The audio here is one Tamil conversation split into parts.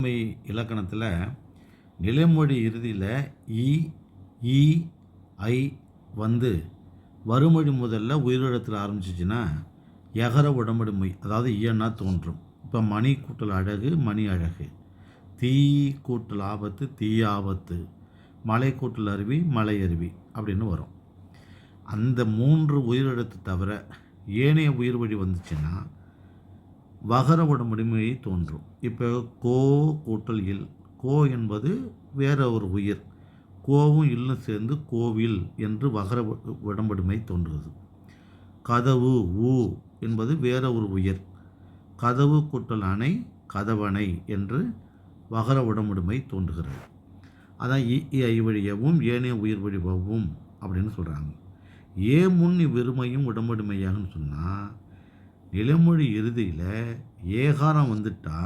உண்மை இலக்கணத்தில் நிலைமொழி இறுதியில் இ ஐ வந்து வறுமொழி முதல்ல உயிரிழத்தில் ஆரம்பிச்சிச்சின்னா எகர உடம்படி மொய் அதாவது இயன்னா தோன்றும். இப்போ மணி கூட்டல் அழகு மணி அழகு. தீ கூட்டல் ஆபத்து தீ ஆபத்து. மலை கூட்டல் அருவி மலை அருவி அப்படின்னு வரும். அந்த மூன்று உயிரிழத்து தவிர ஏனைய உயிர் வழி வந்துச்சுன்னா வகர உடம்புடைமை தோன்றும். இப்போ கோ கூட்டல் இல். கோ என்பது வேற ஒரு உயிர். கோவும் இல்லும் சேர்ந்து கோவில் என்று வகர உ- உடம்படுமை தோன்றுகிறது. கதவு ஊ என்பது வேற ஒரு உயிர். கதவு கூட்டல் அணை கதவணை என்று வகர உடம்புடைமை தோன்றுகிறது. அதான் ஐ வழியவும் ஏனைய உயிர் வழிவவும் அப்படின்னு சொல்கிறாங்க ஏ முன் இவ்விருமையும் உடம்படுமையாகன்னு சொன்னால் நிலமொழி இறுதியில் ஏகாரம் வந்துட்டா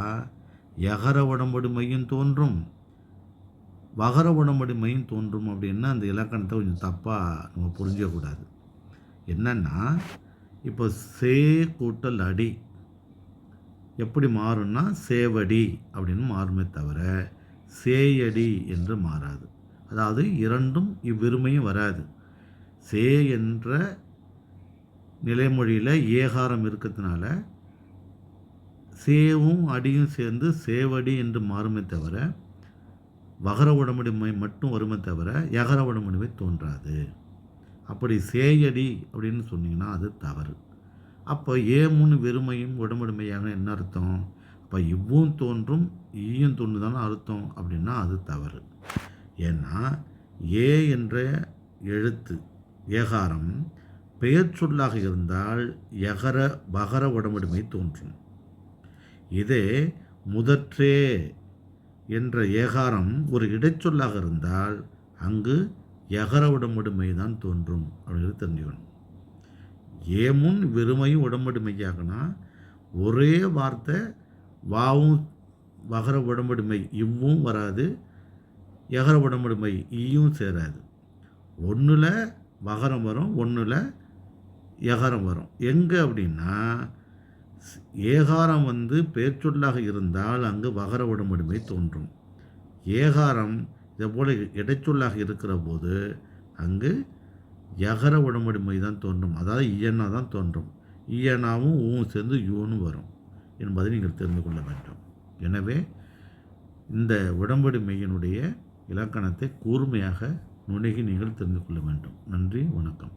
எகர உடம்படி மையம் தோன்றும். வகர உடம்படி மையம் தோன்றும் அப்படின்னா அந்த இலக்கணத்தை கொஞ்சம் தப்பாக நம்ம புரிஞ்சிக்கக்கூடாது என்னென்னா இப்போ சே கூட்டல் அடி. எப்படி மாறும்னா சேவடி அப்படின்னு மாறுமே தவிர சேயடி என்று மாறாது. அதாவது இரண்டும் இவ்விருமையும் வராது. சே என்ற நிலைமொழியில் ஏகாரம் இருக்கிறதுனால சேவும் அடியும் சேர்ந்து சேவடி என்று மாறுமே தவிர வகர உடம்புடைமை மட்டும் வருமே தவிர எகர உடம்புடைமை தோன்றாது. அப்படி சேயடி அப்படின்னு சொன்னீங்கன்னா அது தவறு. அப்போ ஏமுன்னு வெறுமையும் உடம்புடைமையாக என்ன அர்த்தம்? அப்போ இவ்வும் தோன்றும் ஈயும் தோன்றுதானே அர்த்தம் அப்படின்னா அது தவறு. ஏன்னா ஏ என்ற எழுத்து ஏகாரம் பெயர் சொல்லாக இருந்தால் எகர பகர உடம்புடைமை தோன்றும். இதே முதற்றே என்ற ஏகாரம் ஒரு இடைச்சொல்லாக இருந்தால் அங்கு எகர உடம்படுமை தான் தோன்றும் அப்படின்னு தெரிஞ்சுக்கணும். ஏமுன் வெறுமையும் உடம்படுமையாகனா ஒரே வார்த்தை வாவும் வகர உடம்படுமை இவ்வும் வராது எகர உடம்படுமை ஈயும் சேராது. ஒன்றில் வகரம் வரும் ஒன்றில் எகரம் வரும். எங்கே அப்படின்னா ஏகாரம் வந்து பேச்சொல்லாக இருந்தால் அங்கு வகர உடம்படுமை தோன்றும். ஏகாரம் இதை போல் இடைச்சொல்லாக இருக்கிற போது அங்கு யகர உடம்படிமை தான் தோன்றும். அதாவது இயனா தான் தோன்றும். இயனாவும் ஊவும் சேர்ந்து யூனும் வரும் என்பதை நீங்கள் தெரிந்து கொள்ள வேண்டும். எனவே இந்த உடம்படிமையினுடைய இலக்கணத்தை கூர்மையாக நுணுகி நீங்கள் தெரிந்து கொள்ள வேண்டும். நன்றி வணக்கம்.